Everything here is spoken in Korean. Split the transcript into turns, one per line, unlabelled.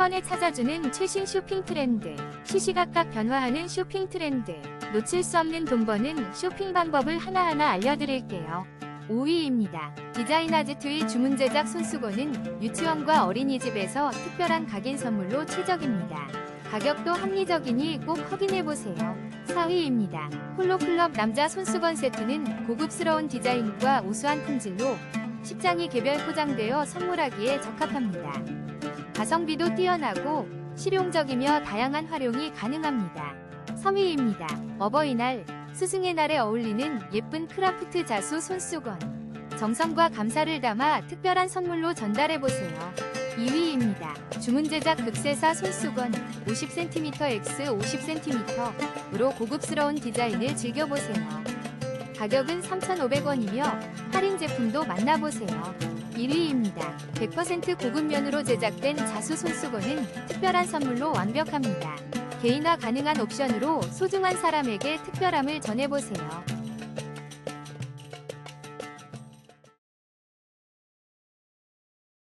번에 찾아주는 최신 쇼핑 트렌드. 시시각각 변화하는 쇼핑 트렌드. 놓칠 수 없는 돈 버는 쇼핑 방법을 하나하나 알려드릴게요. 5위입니다. 디자인 아지트의 주문 제작 손수건은 유치원과 어린이집에서 특별한 각인 선물로 최적입니다. 가격도 합리적이니 꼭 확인해보세요. 4위입니다. 홀로클럽 남자 손수건 세트는 고급스러운 디자인과 우수한 품질로 십장이 개별 포장되어 선물하기에 적합합니다. 가성비도 뛰어나고 실용적이며 다양한 활용이 가능합니다. 3위입니다. 어버이날, 스승의 날에 어울리는 예쁜 크라프트 자수 손수건. 정성과 감사를 담아 특별한 선물로 전달해보세요. 2위입니다. 주문 제작 극세사 손수건 50cm x 50cm으로 고급스러운 디자인을 즐겨보세요. 가격은 3,500원이며 할인 제품도 만나보세요. 1위입니다. 100% 고급면으로 제작된 자수 손수건은 특별한 선물로 완벽합니다. 개인화 가능한 옵션으로 소중한 사람에게 특별함을 전해보세요.